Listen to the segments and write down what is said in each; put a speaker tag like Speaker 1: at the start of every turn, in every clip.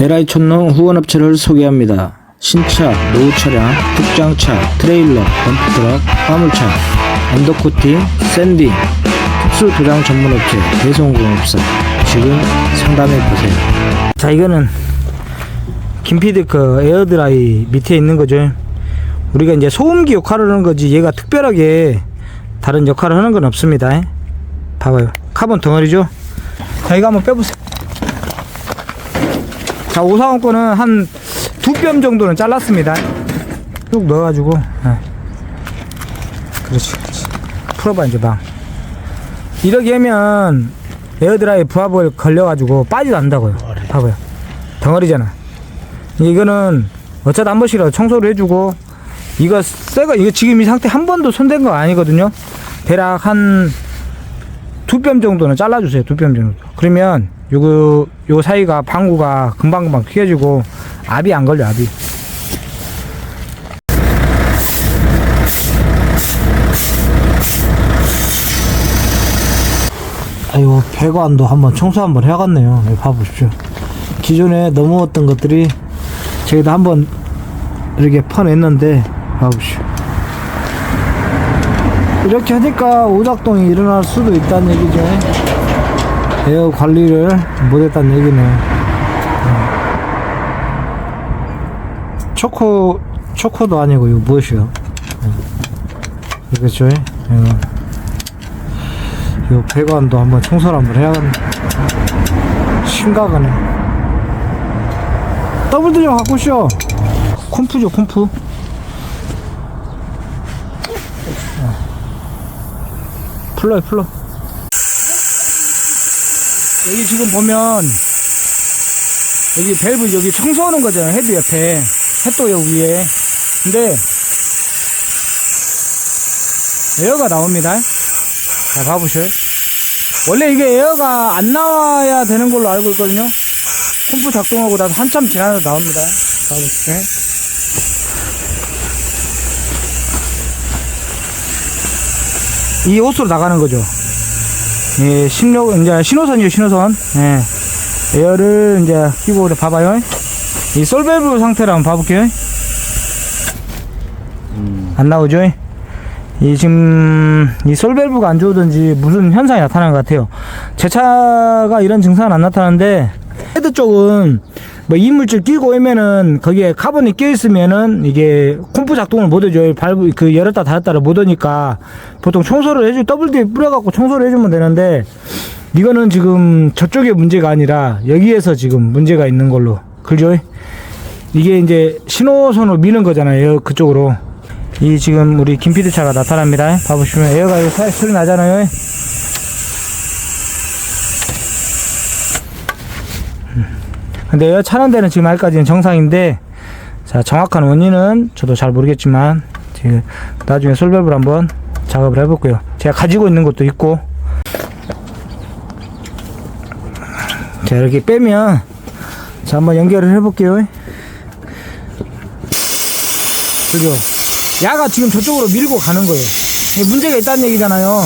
Speaker 1: LI 촌농 후원업체를 소개합니다. 신차, 노후 차량, 특장차, 트레일러, 덤프트럭, 화물차, 언더코팅, 샌딩, 특수 도장 전문업체, 배송공업사. 지금 상담해 보세요. 자, 이거는 김피드 그 에어드라이 밑에 있는 거죠. 우리가 이제 소음기 역할을 하는 거지 얘가 특별하게 다른 역할을 하는 건 없습니다. 봐봐요. 카본 덩어리죠? 자, 이거 한번 빼보세요. 자, 오사원 거는 한 두 뼘 정도는 잘랐습니다. 쭉 넣어가지고, 예. 그렇지, 그렇지. 풀어봐, 이제 방. 이렇게 하면 에어드라이 부합을 걸려가지고 빠지도 않는다고요. 봐봐요. 덩어리잖아. 이거는 어쩌다 한 번씩이라도 청소를 해주고, 이거 새거, 이거 지금 이 상태 한 번도 손댄 거 아니거든요. 대략 한 두 뼘 정도는 잘라주세요. 두 뼘 정도. 그러면 요거 요 사이가 방구가 금방금방 튀겨지고 압이 안 걸려 압이. 아이고 배관도 한번 청소 한번 해야겠네요. 여기 봐보십시오. 기존에 넘어왔던 것들이 저희도 한번 이렇게 퍼냈는데 봐보십시오. 이렇게 하니까 오작동이 일어날 수도 있다는 얘기죠. 에어 관리를 못했다는 얘기네. 음. 초코, 초코도 아니고, 이거 무엇이요? 그겠죠? 이거. 이 배관도 한번 청소를 한번 해야겠네. 심각하네. 더블드 좀 갖고 오시오. 콤프죠, 콤프. 풀러요, 풀러. 여기 지금 보면, 여기 밸브 여기 청소하는 거잖아요, 헤드 옆에. 햇도 여기 위에. 근데, 에어가 나옵니다. 자, 봐보셔요. 원래 이게 에어가 안 나와야 되는 걸로 알고 있거든요. 콤프 작동하고 나서 한참 지나서 나옵니다. 봐보시죠. 이 호스로 나가는 거죠. 예, 신호, 이제 신호선이죠, 신호선. 예. 에어를 이제 끼고 이렇게 봐봐요. 이 솔밸브 상태를 한번 봐볼게요. 안 나오죠? 이 지금 이 솔밸브가 안 좋으든지 무슨 현상이 나타나는 것 같아요. 제 차가 이런 증상은 안 나타나는데 헤드 쪽은 뭐 이물질 끼고 오면은 거기에 카본이 끼어 있으면은 이게 콤프 작동을 못 해줘요. 발브 그 열었다 닫았다를 못 하니까 보통 청소를 해주 더블 D 뿌려갖고 청소를 해주면 되는데 이거는 지금 저쪽에 문제가 아니라 여기에서 지금 문제가 있는 걸로 그죠? 이게 이제 신호선으로 미는 거잖아요. 그쪽으로. 이 지금 우리 김피드 차가 나타납니다. 봐보시면 에어가 소리 나잖아요. 근데 에어 차는 데는 지금 아직까지는 정상인데 자 정확한 원인은 저도 잘 모르겠지만 지금 나중에 솔밸브를 한번 작업을 해볼게요. 제가 가지고 있는 것도 있고 자 이렇게 빼면 자 한번 연결을 해볼게요. 그죠? 야가 지금 저쪽으로 밀고 가는 거예요. 문제가 있다는 얘기잖아요.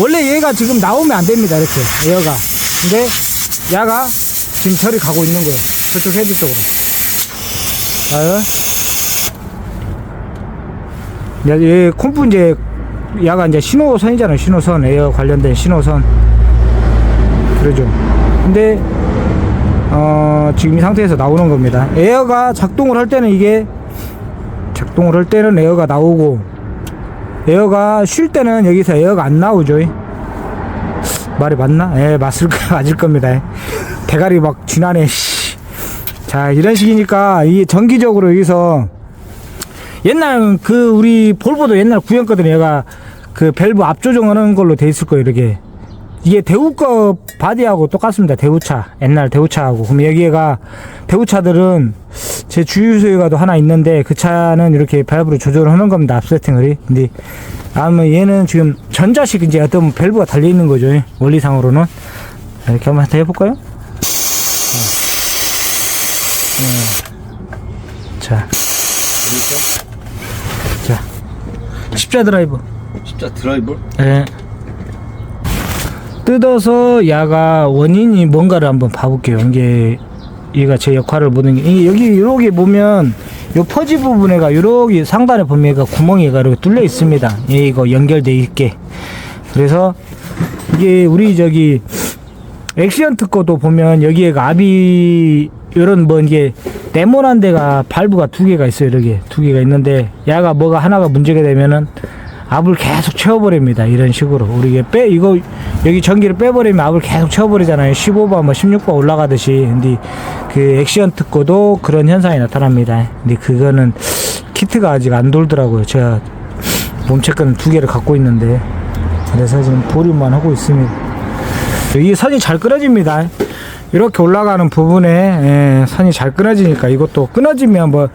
Speaker 1: 원래 얘가 지금 나오면 안 됩니다. 이렇게 에어가. 근데 야가 지금 저리 가고 있는 거예요. 저쪽 헤드 쪽으로. 자요. 야, 얘 콤프 이제 야가 이제 신호선이잖아요. 신호선 에어 관련된 신호선. 그러죠. 근데 어, 지금 이 상태에서 나오는 겁니다. 에어가 작동을 할 때는 이게 작동을 할 때는 에어가 나오고 에어가 쉴 때는 여기서 에어가 안 나오죠. 말이 맞나? 예, 맞을 거 맞을 겁니다. 대가리 막 쥐나네. 씨. 자, 이런 식이니까 이 정기적으로 여기서 옛날 그 우리 볼보도 옛날 구형거든 얘가 그 밸브 앞조정하는 걸로 돼 있을 거예요, 이렇게. 이게 대우 거 바디하고 똑같습니다. 대우차. 옛날 대우차하고. 그럼 여기가 대우차들은 제 주유소에 가도 하나 있는데 그 차는 이렇게 밸브로 조절을 하는 겁니다. 앞세팅을. 근데 아마 얘는 지금 전자식 이제 어떤 밸브가 달려 있는 거죠. 원리상으로는. 이렇게 한번 더 해볼까요? 네. 네. 자. 자. 십자 드라이버.
Speaker 2: 진짜 드라이버?
Speaker 1: 예. 뜯어서 야가 원인이 뭔가를 한번 봐볼게요. 이게 얘가 제 역할을 보는 게 이- 여기 이렇게 보면 요 퍼지 부분에가 요렇게 상단에 보면 얘가 구멍이가 이렇게 뚫려 있습니다. 얘 이거 연결돼 있게. 그래서 이게 우리 저기 엑시언트 거도 보면 여기에가 압이 이런 뭐 이게 네모난 데가 발부가 두 개가 있어요. 이렇게 두 개가 있는데 야가 뭐가 하나가 문제가 되면은 압을 계속 채워버립니다. 이런 식으로 우리 이게 빼 이거 여기 전기를 빼버리면 압을 계속 채워버리잖아요. 15바 뭐 16바 올라가듯이 근데 그 엑시언트 거도 그런 현상이 나타납니다. 근데 그거는 키트가 아직 안 돌더라고요. 제가 몸체크는 두 개를 갖고 있는데 그래서 지금 보류만 하고 있습니다. 이 선이 잘 끊어집니다. 이렇게 올라가는 부분에 예, 선이 잘 끊어지니까 이것도 끊어지면 뭐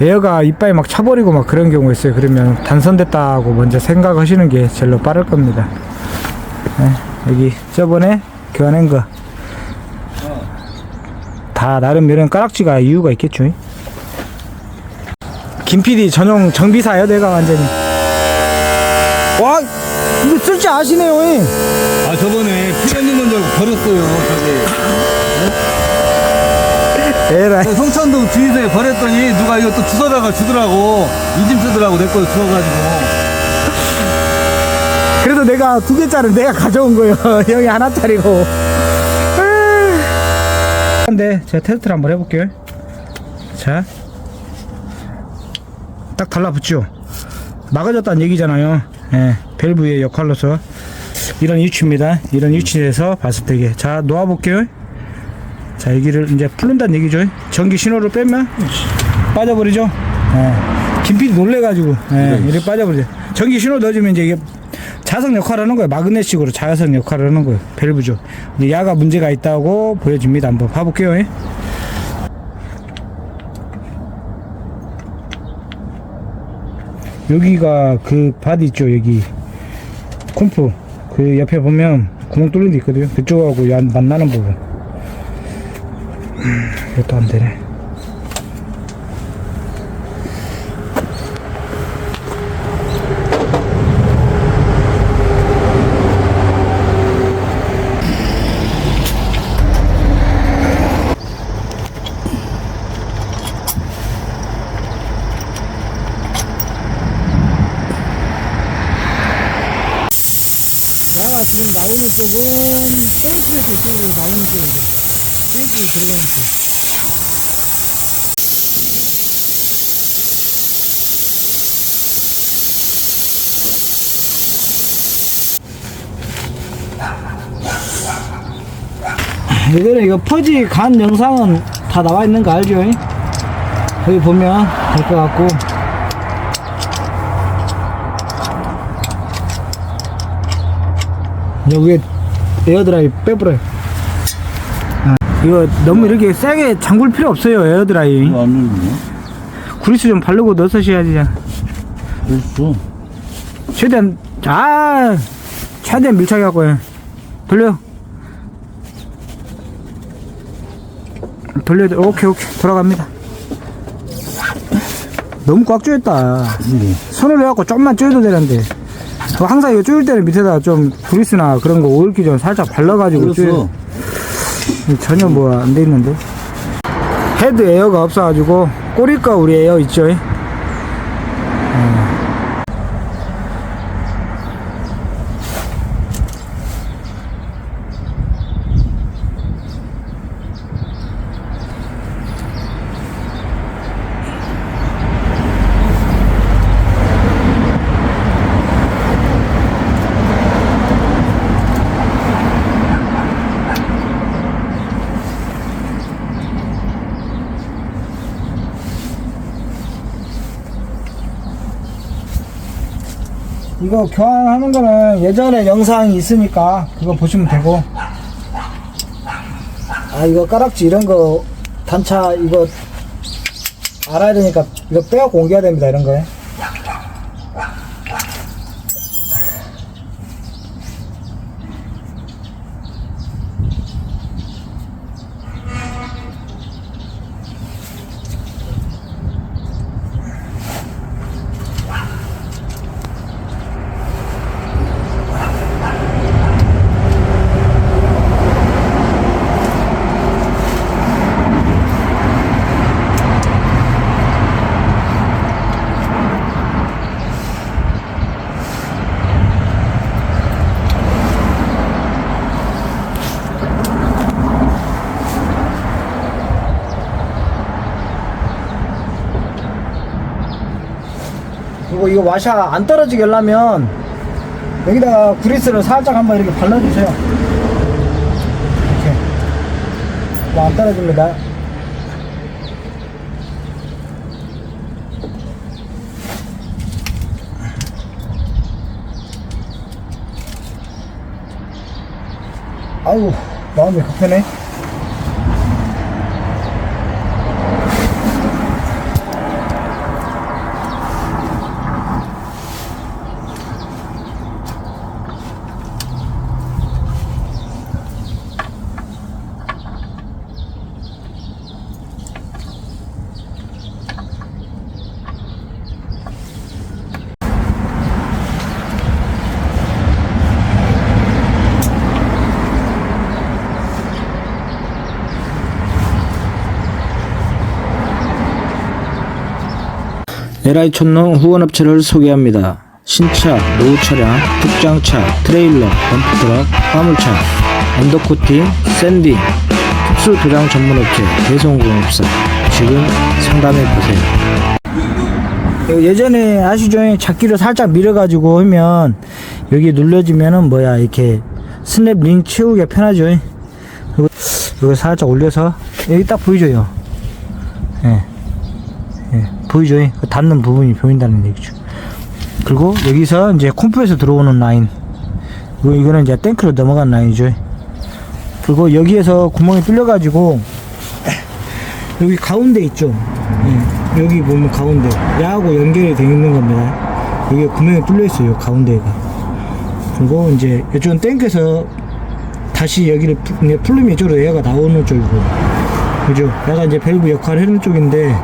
Speaker 1: 에어가 이빨이 막 차버리고 막 그런 경우 있어요. 그러면 단선됐다고 먼저 생각하시는 게 제일로 빠를 겁니다. 예, 여기 저번에 교환한 거. 다 나름 이런 까락지가 이유가 있겠죠. 김 PD 전용 정비사요, 내가 완전히. 와, 이거 쓸 줄 아시네요. 예.
Speaker 2: 아 저번에 피디님 먼저 버렸어요 저기
Speaker 1: 에라이.
Speaker 2: 성천동 주유소에 버렸더니 누가 이거 또 주워다가 주더라고 이짐 쓰더라고 내 거 주워가지고
Speaker 1: 그래도 내가 두 개짜리 내가 가져온 거예요. 형이 하나짜리고. 근데 제가 테스트를 한번 해볼게요. 자, 딱 달라붙죠. 막아졌다는 얘기잖아요. 예, 밸브의 역할로서 이런 위치입니다. 이런 위치에서 봤을 때게. 자, 놓아볼게요. 자, 여기를 이제 풀른다는 얘기죠. 전기 신호를 빼면 빠져버리죠. 예. 김PD 놀래가지고 예, 이렇게 빠져버리죠. 전기 신호 넣어주면 이제 이게 자석 역할을 하는 거예요. 마그넷식으로 자석 역할을 하는 거예요. 밸브죠. 야가 문제가 있다고 보여집니다. 한번 봐볼게요. 예. 여기가 그 바디 있죠. 여기 콤프 그 옆에 보면 구멍 뚫린 데 있거든요. 그쪽하고 야 만나는 부분. 음, 이것도 안 되네. 야가 지금 나오는 쪽은 땡크에서 이쪽으로 나오는. 땡 들어가는 쪽. 예전에 이거 퍼지 간 영상은 다 나와 있는 거 알죠? 여기 보면 될 것 같고 여기에 에어드라이 빼버려요. 아, 이거 너무 이렇게 세게 잠글 필요 없어요, 에어드라이.
Speaker 2: 이거 안 눌리네
Speaker 1: 그리스 좀 바르고 넣으셔야지.
Speaker 2: 됐어
Speaker 1: 최대한, 아, 최대한 밀착해 갖고 해. 돌려. 돌려, 오케이, 오케이. 돌아갑니다. 너무 꽉 조였다.
Speaker 2: 네.
Speaker 1: 손으로 해갖고 좀만 조여도 되는데. 그 항상 이거 조일 때는 밑에다 좀 그리스나 그런 거 오일기 좀 살짝 발라가지고 조여.
Speaker 2: 그랬어
Speaker 1: 전혀 뭐 안 돼 있는데. 헤드 에어가 없어가지고 꼬리가 우리 에어 있죠 이거 교환하는 거는 예전에 영상이 있으니까 그거 보시면 되고. 아 이거 까락지 이런 거 단차 이거 알아야 되니까 이거 빼갖고 옮겨야 됩니다 이런 거에 가지고 이거 와샤 안 떨어지게 하려면 여기다가 그리스를 살짝 한번 이렇게 발라주세요. 이렇게. 뭐 안 떨어집니다. 아유 마음이 급하네
Speaker 3: LI 촌농 후원업체를 소개합니다. 신차, 노후 차량, 특장차, 트레일러, 덤프트럭, 화물차, 엔더코팅, 샌딩, 특수 도장 전문업체 대성공업사 지금 상담해 보세요.
Speaker 1: 예전에 아시죠? 잡기를 살짝 밀어가지고 하면 여기 눌러지면은 뭐야 이렇게 스냅 링 치우기가 편하죠. 이거 살짝 올려서 여기 딱 보이죠? 예. 예, 보이죠? 그 닿는 부분이 보인다는 얘기죠. 그리고 여기서 이제 콤프에서 들어오는 라인. 그리고 이거는 이제 탱크로 넘어간 라인이죠. 그리고 여기에서 구멍이 뚫려가지고 여기 가운데 있죠. 예, 여기 보면 가운데 야하고 연결이 되어 있는 겁니다. 여기 구멍이 뚫려 있어요. 가운데가. 그리고 이제 이쪽은 탱크에서 다시 여기를 푸- 이제 플룸이 이쪽으로 얘가 나오는 쪽이고, 그죠? 얘가 이제 밸브 역할을 하는 쪽인데,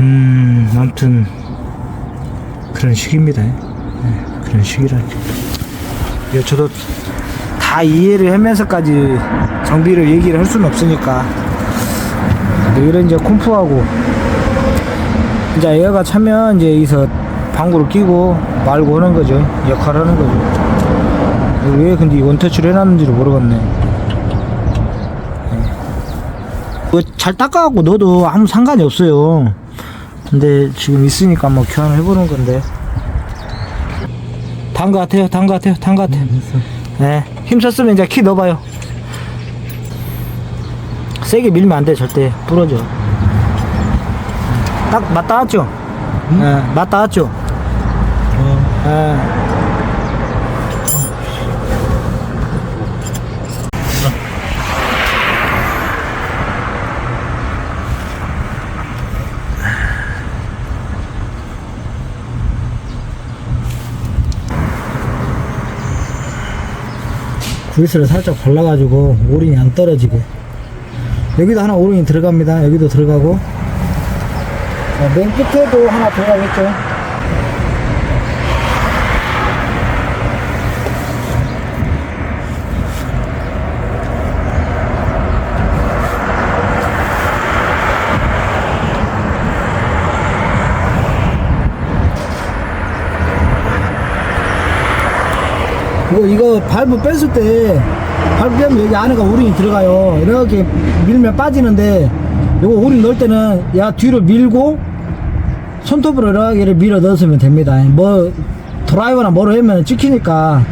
Speaker 1: 음, 아무튼 그런 식입니다. 예, 그런 식이라죠. 예, 저도 다 이해를 하면서까지 정비를 얘기를 할 수는 없으니까. 이런 이제 콤프하고 이제 에어가 차면 이제 여기서 방구를 끼고 말고 하는 거죠 역할을 하는 거죠 왜 근데 이 원터치를 해놨는지를 모르겠네 뭐잘 닦아갖고 넣어도 아무 상관이 없어요 근데 지금 있으니까 뭐 교환을 해보는 건데. 단 거 같아요 단 거 같아요 단 거 같아요. 네, 힘썼으면 이제 키 넣어봐요. 세게 밀면 안 돼 절대. 부러져. 딱 맞닿았죠? 예, 맞닿았죠? 예. 구리스를 살짝 발라가지고 오링이 안 떨어지게. 여기도 하나 오링이 들어갑니다. 여기도 들어가고. 자, 맨 끝에도 하나 들어가겠죠 그리고 이거 발브 뺐을 때 발브 빼면 여기 안에가 오링이 들어가요. 이렇게 밀면 빠지는데 이거 오링 넣을 때는 야 뒤로 밀고 손톱으로 이렇게 밀어 넣으면 됩니다. 뭐 드라이버나 뭐로 하면 찍히니까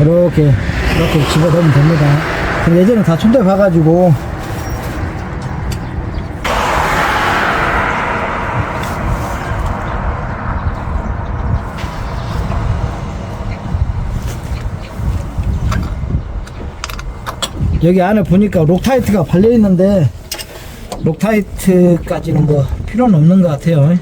Speaker 1: 이렇게 이렇게 집어 넣으면 됩니다. 예전에 다 손톱 봐가지고 여기 안에 보니까 록타이트가 발려 있는데 록타이트까지는 뭐 필요는 없는 것 같아요.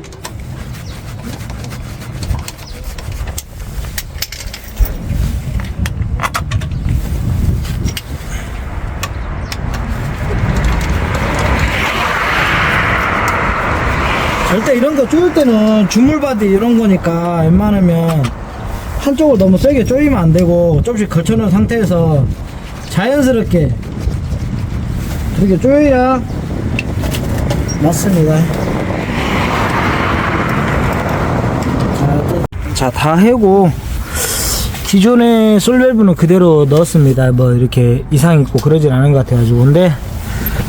Speaker 1: 절대 이런 거 조일 때는 주물바디 이런 거니까 웬만하면 한쪽을 너무 세게 조이면 안 되고 조금씩 걸쳐놓은 상태에서 자연스럽게 이렇게 조여야 맞습니다. 자, 다 해고 기존의 솔밸브는 그대로 넣었습니다. 뭐 이렇게 이상 있고 그러진 않은 것 같아가지고 근데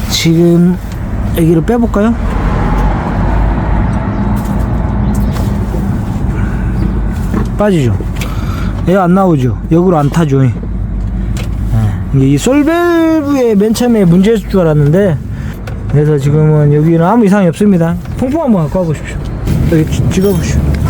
Speaker 1: 지금 여기를 빼볼까요? 빠지죠. 애안 나오죠. 역으로 안 타죠. 이 솔밸브의 맨 처음에 문제였을 줄 알았는데 그래서 지금은 여기는 아무 이상이 없습니다. 통풍 한번 갖고 와보십시오. 여기 찍어보십시오.